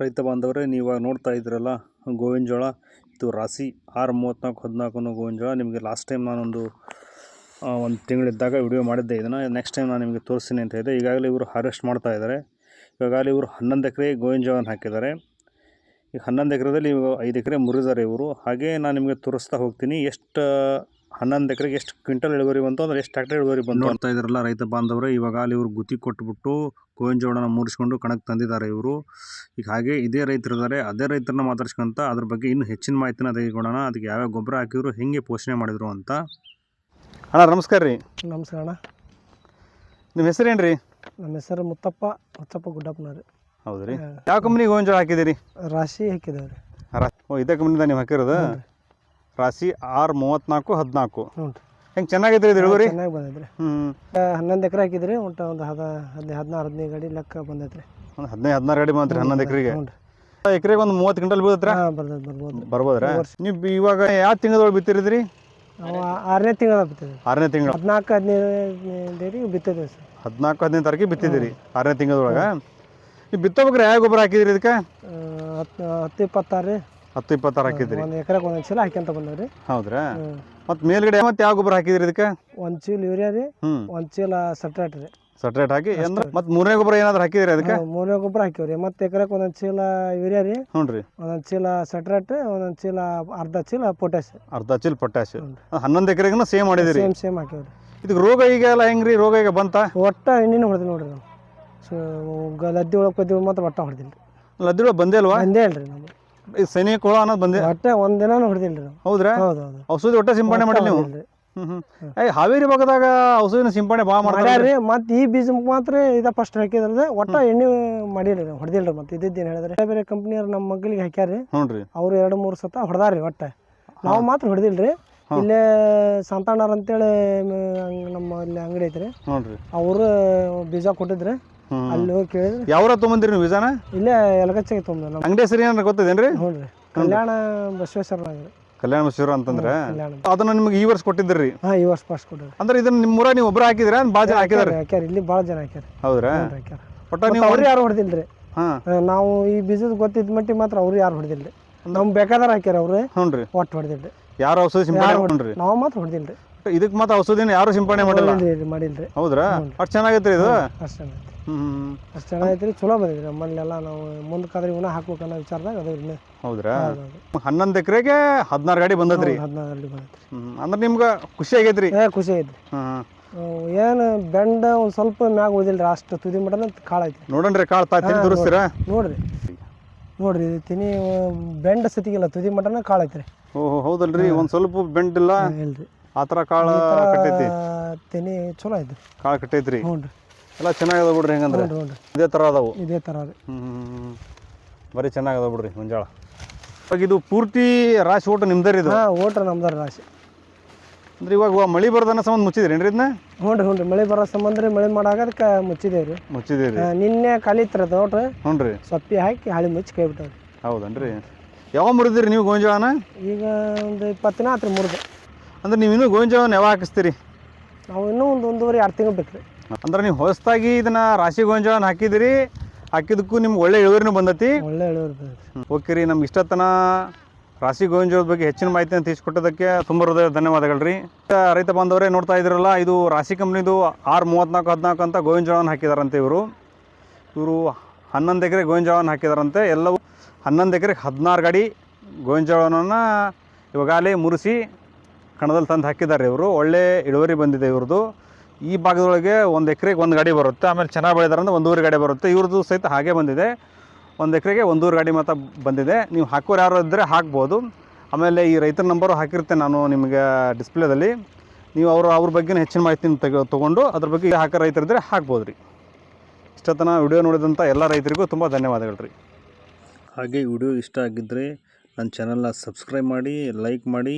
ರೈತ ಬಾಂಧವರೇ, ನೀವು ಇವಾಗ ನೋಡ್ತಾ ಇದ್ದೀರಲ್ಲ ಗೋವಿನ ಜೋಳ. ಇದು ರಾಶಿ ಆರು ಮೂವತ್ತ್ನಾಲ್ಕು, ಹದಿನಾಲ್ಕು ಗೋವಿನ ಜೋಳ. ನಿಮಗೆ ಲಾಸ್ಟ್ ಟೈಮ್ ನಾನೊಂದು ಒಂದು ತಿಂಗಳಿದ್ದಾಗ ವಿಡಿಯೋ ಮಾಡಿದ್ದೆ ಇದನ್ನು. ನೆಕ್ಸ್ಟ್ ಟೈಮ್ ನಾನು ನಿಮಗೆ ತೋರಿಸ್ತೀನಿ ಅಂತ ಇದೆ ಈಗಾಗಲೇ ಇವರು ಹಾರ್ವೆಸ್ಟ್ ಮಾಡ್ತಾ ಇದ್ದಾರೆ ಈಗಾಗಲೇ ಇವರು ಹನ್ನೊಂದು ಎಕರೆ ಗೋವಿನ ಜೋಳನ ಹಾಕಿದ್ದಾರೆ. ಈಗ ಹನ್ನೊಂದು ಎಕರೆದಲ್ಲಿ ಇವಾಗ ಐದು ಎಕರೆ ಮುರಿದಾರೆ ಇವರು. ಹಾಗೆ ನಾನು ನಿಮಗೆ ತೋರಿಸ್ತಾ ಹೋಗ್ತೀನಿ. ಎಷ್ಟು ಹನ್ನೊಂದು ಎಕರೆಗೆ ಎಷ್ಟು ಕ್ವಿಂಟಲ್ ಇಳುವರಿ ಬಂತು ಅಂದ್ರೆ ಎಷ್ಟು ಟ್ರ್ಯಾಕ್ಟರ್ ಇಳುವರಿ ಬಂತು ನೋಡ್ತಾ ಇದ್ರಲ್ಲ ರೈತ ಬಾಂಧವರು ಇವಾಗ ಅಲ್ಲಿ ಇವರು ಗುತ್ತಿ ಕೊಟ್ಬಿಟ್ಟು ಗೋವಿನ ಜೋಡನ ಮೂಡಿಸ್ಕೊಂಡು ಕಣಕ್ಕೆ ತಂದಿದ್ದಾರೆ ಇವರು. ಈಗ ಹಾಗೆ ಇದೇ ರೈತರಿದ್ದಾರೆ ಅದೇ ರೈತರನ್ನ ಮಾತಾಡ್ಸ್ಕೊಂತ ಅದ್ರ ಬಗ್ಗೆ ಇನ್ನೂ ಹೆಚ್ಚಿನ ಮಾಹಿತಿನ ತೆಗೆದುಕೊಳ್ಳೋಣ. ಅದಕ್ಕೆ ಯಾವ್ಯಾವ ಗೊಬ್ಬರ ಹಾಕಿದ್ರು ಹೆಂಗೆ ಪೋಷಣೆ ಮಾಡಿದ್ರು ಅಂತ. ಅಣ್ಣ ನಮಸ್ಕಾರ ರೀ. ನಮಸ್ಕಾರ ಅಣ್ಣ. ನಿಮ್ಮ ಹೆಸರೇನು ರೀ ನಮ್ಮ ಹೆಸರು ಮುತ್ತಪ್ಪ ಮುತ್ತಪ್ಪ ಗುಡ್ಡಪ್ಪನವ್ರಿ. ಹೌದು ರೀ ಯಾವ ಕಂಪ್ನಿ ಗೋವಿನ ಜೋಳ ಹಾಕಿದ್ದೀರಿ? ರಾಶಿ ಹಾಕಿದ್ದೇವೆ ರೀ ಓ ಇದೇ ಕಂಪ್ನಿದ ನೀವು ಹಾಕಿರೋದು? ರಾಶಿ ಆರು ಮೂವತ್ನಾಲ್ಕು ಹದಿನಾಲ್ಕು. ಹ್ಞೂ ಹೆಂಗೆ ಚೆನ್ನಾಗೈತೆ ಇದು ಇಳುವರಿ? ಚೆನ್ನಾಗಿ ಬಂದೈತ್ರಿ. ಹ್ಞೂ ಹನ್ನೊಂದು ಎಕರೆ ಹಾಕಿದ್ರಿ ಒಟ್ಟು ಒಂದು ಹದ ಹದಿನೈದು ಹದಿನಾರು ಹದಿನೈದು ಗಾಡಿ ಲೆಕ್ಕ ಬಂದೈತ್ರಿ. ಒಂದು ಹದಿನೈದು ಹದಿನಾರು ಗಾಡಿ ಬಂದ್ರಿ ಹನ್ನೊಂದು ಎಕರೆಗೆ. ಹ್ಞೂ ಎಕರೆಗೆ ಒಂದು ಮೂವತ್ತು ಕ್ವಿಂಟಲ್ ಬೀಳತ್ರ ಹಾಂ ಬರ್ಬೋದು ಬರ್ಬೋದು. ಬರ್ಬೋದ್ರಾ? ನೀವು ಇವಾಗ ಯಾವ ತಿಂಗಳದೊಳಗೆ ಬಿತ್ತಿರಿದ್ರಿ? ನಾವು ಆರನೇ ತಿಂಗಳ ಬಿತ್ತಿದ್ವಿ ಆರನೇ ತಿಂಗಳು. ಹದಿನಾಲ್ಕು ಹದಿನೈದು ಬಿತ್ತಿದ್ವಿ ಸರ್. ಹದಿನಾಲ್ಕು ಹದಿನೈದು ತಾರೀಕಿಗೆ ಬಿತ್ತಿದ್ದೀರಿ ಆರನೇ ತಿಂಗಳದೊಳಗೆ. ನೀವು ಬಿತ್ತಬೇಕ್ರೆ ಯಾವ ಗೊಬ್ಬರ ಹಾಕಿದಿರಿ ಇದಕ್ಕೆ? ಹತ್ತು ಹತ್ತು ಇಪ್ಪತ್ತಾರು. ರೀ ಹತ್ತು ಇಪ್ಪತ್ತಾರು ಹಾಕಿದ್ರಿ. ಒಂದು ಎಕರೆಗೆ ಒಂದೊಂದು ಚೀಲ ಹಾಕ್ಯಂತ ಬಂದವ್ರಿ. ಹೌದ್ರಾ? ಮತ್ತು ಮೇಲ್ಗಡೆ ಮತ್ತೆ ಯಾವ ಗೊಬ್ಬರ ಹಾಕಿದ್ರಿ ಇದಕ್ಕೆ? ಒಂದು ಚೀಲ ಯೂರಿಯಾ ರೀ ಒಂದು ಚೀಲ ಸಟ್ರೇಟ್ ರೀ. ಸಟ್ರೇಟ್ ಹಾಕಿ? ಅಂದ್ರೆ ಮತ್ತೆ ಮೂರನೇ ಗೊಬ್ಬರ ಏನಾದ್ರು ಹಾಕಿದ್ರಿ ಅದಕ್ಕೆ ಮೂರನೇ ಗೊಬ್ಬರ ಹಾಕಿವ್ರಿ. ಮತ್ತೆ ಎಕರೆಗೆ ಒಂದೊಂದು ಚೀಲ ಯೂರಿಯಾ ರೀ ಹ್ಞೂ ರೀ. ಒಂದೊಂದು ಚೀಲ ಸಟ್ರೇಟ್ ಒಂದೊಂದು ಚೀಲ ಅರ್ಧ ಚೀಲ ಪೊಟ್ಯಾಸ್ ಅರ್ಧ ಚೀಲ ಪೊಟ್ಯಾಶ್ ಹನ್ನೊಂದು ಎಕರೆಗೂ ಸೇಮ್ ಮಾಡಿದಿರಿ. ಸೇಮ್ ಸೇಮ್ ಹಾಕಿವ್ರಿ. ಇದಕ್ಕೆ ರೋಗ ಈಗ ಎಲ್ಲ ಹೆಂಗ್ರಿ? ರೋಗ ಈಗ ಬಂತ? ಒಟ್ಟ ಎಣ್ಣಿನ ಹೊಡೆದಿಲ್ಲ ನೋಡ್ರಿ ನಾವು. ಸೊ ಗಲದ್ದಿ ಲದ್ದಿ ಒಳಗೆ ಕೊದ್ದಿ ಮಾತ್ರ ಒಟ್ಟ ಹೊಡೆದಿಲ್ಲ ರೀ ಲದ್ದಿಳ ಬಂದೇ ಅಲ್ವಾ? ಬಂದೇ ಅಲ್ರಿ ನಮ್ಗೆ ಈ ಸೈನಿಕ ಹುಳ ಅನ್ನೋದು ಬಂದೆ. ಹೊಟ್ಟೆ ಒಂದ್ ದಿನ ಹೊಡೆದಿಲ್ಲ ರೀ ಹೌದ್ರಾ? ಹೌದು ಹೌದು ಔಷಧಿ ಒಟ್ಟೆ ಸಿಂಪಡಣೆ ಮಾಡಿಲ್ಲ ನೀವು. ಹ್ಮ್ ಹ್ಮ್. ಏ ಹಾವೇರಿ ಭಾಗದಾಗ ಔಷಧಿನ ಸಿಂಪಡಣೆ ಭಾಳ ಮಾಡ್ತಾರೆ ಮಾಡ್ಯಾರ್ರಿ. ಮತ್ತು ಈ ಬೀಜ ಮಾತ್ರ ಇದ ಫಸ್ಟ್ ಹಾಕಿದ್ರದ ಒಟ್ಟ ಎಣ್ಣೆ ಮಾಡಿಲ್ಲ ರೀ ಹೊಡೆದಿಲ್ಲ ಮತ್ತೆ. ಇದ್ದಿದ್ದೇನು ಹೇಳಿದ್ರೆ ಬೇರೆ ಬೇರೆ ಕಂಪ್ನಿಯವ್ರು ನಮ್ಮ ಮಗ್ಳಿಗೆ ಹಾಕ್ಯಾರ್ರಿ. ಹ್ಞೂ ಅವ್ರು ಎರಡು ಮೂರು ಸತ ಹೊಡೆದಾರ್ರಿ ಒಟ್ಟ. ನಾವು ಮಾತ್ರ ಹೊಡೆದಿಲ್ರಿ. ಇಲ್ಲೇ ಸಂತಾಣರ್ ಅಂತೇಳಿ ಮ- ನಮ್ಮ ಇಲ್ಲಿ ಅಂಗಡಿ ಐತ್ರಿ. ಹ್ಞೂ ಅವರು ಬೀಜ ಕೊಟ್ಟಿದ್ರೆ. ಅಲ್ಲಿ ಹೋಗಿ ಕೇಳಿದ್ರೆ ಯಾವ್ರ ತೊಗೊಂಬಂದಿರಿ ನೀವು ವಿಜಾನ? ಇಲ್ಲೇ ಎಲಗಚ್ಚಾಗಿ ತೊಗೊಂಡು ನಮ್ಮ ಅಂಗಡಿ ಹೆಸರು ಏನಾರ ಗೊತ್ತದೇನ್ರಿ? ಹ್ಞೂ ರೀ ಕಲ್ಯಾಣ ಬಸವೇಶ್ವರನಾಗ ರೀ ಕಲ್ಯಾಣ ಬಸವರ ಅಂತಂದ್ರೆ? ಕಲ್ಯಾಣ ಅದನ್ನ ನಿಮ್ಗೆ ಈ ವರ್ಷ ಕೊಟ್ಟಿದ್ರಿ ಹಾ ಈ ವರ್ಷ ಫಸ್ಟ್ ಕೊಡ್ರಿ ಅಂದ್ರೆ ಇದನ್ನ ನಿಮ್ಮ ಊರಾಗ ನೀವು ಒಬ್ಬರು ಹಾಕಿದ್ರ ಭಾಳ ಜನ ಹಾಕಿದಾರೆ? ಹಾಕ್ಯಾರ? ಇಲ್ಲಿ ಭಾಳ ಜನ ಹಾಕ್ಯಾರ. ಹೌದ್ರಾ? ಹಾಕ್ಯಾರ. ಒಟ್ಟ ನೀವು ಅವ್ರು ಯಾರು ಹೊಡೆದಿಲ್ರಿ? ಹಾ. ನಾವು ಈ ಬೀಜದ ಗೊತ್ತಿದ್ದ ಮಟ್ಟಿಗೆ ಮಾತ್ರ ಅವ್ರು ಯಾರು ಹೊಡೆದಿಲ್ರಿ? ನಮ್ ಬೇಕಾದ್ರೆ ಹಾಕ್ಯಾರ ಅವ್ರು. ಹ್ಞೂ ರೀ ಒಟ್ಟು ಹೊಡೆದಿಲ್ರಿ. ಯಾರು ಔಷಧಿ ಸಿಂಪಡಣೆ ನಾವು ಮಾತ್ರ ಹೊಡೆದಿಲ್ರಿ. ಇದಕ್ಕೆ ಮಾತ್ರ ಔಷಧಿನ ಯಾರು ಸಿಂಪಡಣೆ ಮಾಡಿಲ್ಲ? ಮಾಡಿಲ್ರಿ ಮಾಡಿಲ್ರಿ. ಹೌದ್ರಾ? ಅಷ್ಟು ಚೆನ್ನಾಗೈತ್ರಿ ಇದು? ಅಷ್ಟು ಚೆನ್ನಾಗೈತಿ ಹ್ಮ್ ಅಷ್ಟು ಚೆನ್ನಾಗೈತ್ರಿ ಚಲೋ ಬಂದಿದ್ರಿ ನಮ್ಮಲ್ಲೆಲ್ಲ ನಾವು ಮುಂದಕ್ಕಾದ್ರೆ ಇವನ್ನ ಹಾಕ್ಬೇಕು ಅನ್ನೋ ವಿಚಾರದಾಗ ಅದು ಇನ್ನೂ. ಹೌದ್ರಾ? ಹನ್ನೊಂದು ಎಕರೆಗೆ ಹದಿನಾರು ಗಾಡಿ ಬಂದದ್ರಿ ಹದಿನಾರಲ್ಲಿ ಬಂದೈತ್ರಿ. ಹ್ಮ್ ಅಂದ್ರೆ ನಿಮ್ಗೆ ಖುಷಿ ಆಗೈತ್ರಿ? ಏ ಖುಷಿ ಐತ್ರಿ ಹ್ಮ್ ಏನು ಬೆಂಡ ಒಂದು ಸ್ವಲ್ಪ ಮ್ಯಾಗ ಓದಿಲ್ರಿ ಅಷ್ಟು ತುದಿ ಮಟನ ಕಾಳು ಐತಿ ನೋಡಣ್ರಿ ಕಾಳು ತಾ ತಿಂದು ತೋರಿಸ್ತೀರಾ? ನೋಡ್ರಿ. ನೋಡ್ರಿ. ಇದು ತಿನಿ ಬೆಂಡ ಸತಿಗಿಲ್ಲ ತುದಿ ಮಟನ ಕಾಳು ಐತ್ರಿ. ಓಹೋ ಹೌದಲ್ರಿ ಒಂದು ಸ್ವಲ್ಪ ಬೆಂಡ್ ಇಲ್ಲ? ಇಲ್ರಿ. ಆ ಥರ ಕಾಳು ಕಟ್ಟೈತಿ? ತೆನಿ ಚಲೋ ಐತ್ರಿ. ಕಾಳು ಕಟ್ಟೈತ್ರಿ? ಹ್ಞೂ ರೀ. ಎಲ್ಲ ಚೆನ್ನಾಗದ ಬಿಡ್ರಿ ಹೆಂಗಂದ್ರೆ? ಹ್ಞೂ ರೀ ಇದೇ ಥರ ಅದಾವು? ಇದೇ ಥರ ರೀ. ಹ್ಮ್ ಬರೀ ಚೆನ್ನಾಗದ ಬಿಡ್ರಿ ಮುಂಜಾಳ. ಇವಾಗ ಇದು ಪೂರ್ತಿ ರಾಶಿ ಓಟ ನಿಮ್ದರಿ ಇದು? ಹಾಂ ಓಟ್ರ ನಮ್ದಾರ ರಾಶಿ. ಅಂದ್ರೆ ಇವಾಗ ಮಳಿ ಬರೋದನ್ನ ಸಂಬಂಧ ಮುಚ್ಚಿದ್ರೇನ್ರಿ ಇದನ್ನ? ಹ್ಞೂ ರೀ ಹ್ಞೂ ರೀ. ಮಳೆ ಬರೋ ಸಂಬಂಧ ರೀ ಮಳೆ ಮಾಡಾಗದಕ್ಕೆ ಮುಚ್ಚಿದೇವೆ ರೀ. ಮುಚ್ಚಿದ್ದೀರಿ ನಿನ್ನೆ ಕಲಿತ್ರ ತೋಟ ಹ್ಞೂ ರೀ. ಸೊಪ್ಪಿ ಹಾಕಿ ಹಾಳಿ ಮುಚ್ಚಿ ಕೈ ಬಿಟ್ಟವ್ರಿ ಹೌದನ್ರಿ? ಯಾವಾಗ ಮುರಿದಿರಿ ನೀವು ಗೋಂಜಾಳನ? ಈಗ ಒಂದು ಇಪ್ಪತ್ತು ದಿನ ಆತ್ರಿ ಮುರಿದು. ಅಂದ್ರೆ ನೀವು ಇನ್ನೂ ಗೋಂಜಾಳನ ಯಾವಾಗ ಹಾಕಿಸ್ತೀರಿ? ನಾವು ಇನ್ನೂ ಒಂದು ಒಂದೂವರೆ ಎರಡು ತಿಂಗಳು ಬೇಕು ರೀ. ಅಂದ್ರೆ ನೀವು ಹೊಸದಾಗಿ ಇದನ್ನ ರಾಶಿ ಗೋಂಜಾಳನ ಹಾಕಿದಿರಿ ಹಾಕಿದಕ್ಕೂ ನಿಮ್ಗೆ ಒಳ್ಳೆ ಇಳುವರಿನೂ ಬಂದತಿ? ಒಳ್ಳೆ ಇಳುವರಿ ಬರ್ತೈತೆ ಓಕೆ ರೀ ನಮ್ಗೆ ಇಷ್ಟತನ ರಾಶಿ ಗೋವಿಂಜೋಳದ ಬಗ್ಗೆ ಹೆಚ್ಚಿನ ಮಾಹಿತಿಯನ್ನು ತಿಳಿಸ್ಕೊಟ್ಟದಕ್ಕೆ ತುಂಬ ಹೃದಯ ಧನ್ಯವಾದಗಳು ರೀ. ರೈತ ಬಾಂಧವರೇ ನೋಡ್ತಾ ಇದ್ದೀರಲ್ಲ ಇದು ರಾಶಿ ಕಂಪ್ನಿದು ಆರು ಮೂವತ್ನಾಲ್ಕು ಹದಿನಾಲ್ಕು ಅಂತ ಗೋವಿಂಜೋಳನ ಹಾಕಿದಾರಂತೆ ಇವರು. ಇವರು ಹನ್ನೊಂದು ಎಕರೆ ಗೋವಿಂಜೋಳನ ಹಾಕಿದಾರಂತೆ. ಎಲ್ಲವೂ ಹನ್ನೊಂದು ಎಕರೆಗೆ ಹದಿನಾರು ಗಾಡಿ ಗೋವಿಂಜೋಳನ ಇವಾಗಲೇ ಮುರಿಸಿ ಕಣದಲ್ಲಿ ತಂದು ಹಾಕಿದ್ದಾರೆ ಇವರು. ಒಳ್ಳೆ ಇಳುವರಿ ಬಂದಿದೆ ಇವ್ರದ್ದು. ಈ ಭಾಗದೊಳಗೆ ಒಂದು ಎಕರೆಗೆ ಒಂದು ಗಾಡಿ ಬರುತ್ತೆ. ಆಮೇಲೆ ಚೆನ್ನಾಗಿ ಬೆಳೆದಾರೆ ಅಂದ್ರೆ ಒಂದೂವರೆ ಗಾಡಿ ಬರುತ್ತೆ. ಇವ್ರದ್ದು ಸಹಿತ ಹಾಗೆ ಬಂದಿದೆ. ಒಂದು ಎಕರೆಗೆ ಒಂದೂವರೆ ಗಾಡಿ ಮಾತ್ರ ಬಂದಿದೆ. ನೀವು ಹಾಕೋರು ಯಾರು ಇದ್ದರೆ ಹಾಕ್ಬೋದು. ಆಮೇಲೆ ಈ ರೈತರ ನಂಬರು ಹಾಕಿರ್ತೇನೆ ನಾನು ನಿಮಗೆ ಡಿಸ್ಪ್ಲೇದಲ್ಲಿ. ನೀವು ಅವರು ಅವ್ರ ಬಗ್ಗೆ ಹೆಚ್ಚಿನ ಮಾಹಿತಿನ ತೆಗೆ ತೊಗೊಂಡು ಅದ್ರ ಬಗ್ಗೆ ಹಾಕೋ ರೈತರಿದ್ದರೆ ಹಾಕ್ಬೋದು ರೀ ಇಷ್ಟತನ ವಿಡಿಯೋ ನೋಡಿದಂಥ ಎಲ್ಲ ರೈತರಿಗೂ ತುಂಬ ಧನ್ಯವಾದಗಳು ರೀ ಹಾಗೆ ವಿಡಿಯೋ ಇಷ್ಟ ಆಗಿದ್ದರೆ ನನ್ನ ಚಾನಲ್ನ ಸಬ್ಸ್ಕ್ರೈಬ್ ಮಾಡಿ, ಲೈಕ್ ಮಾಡಿ.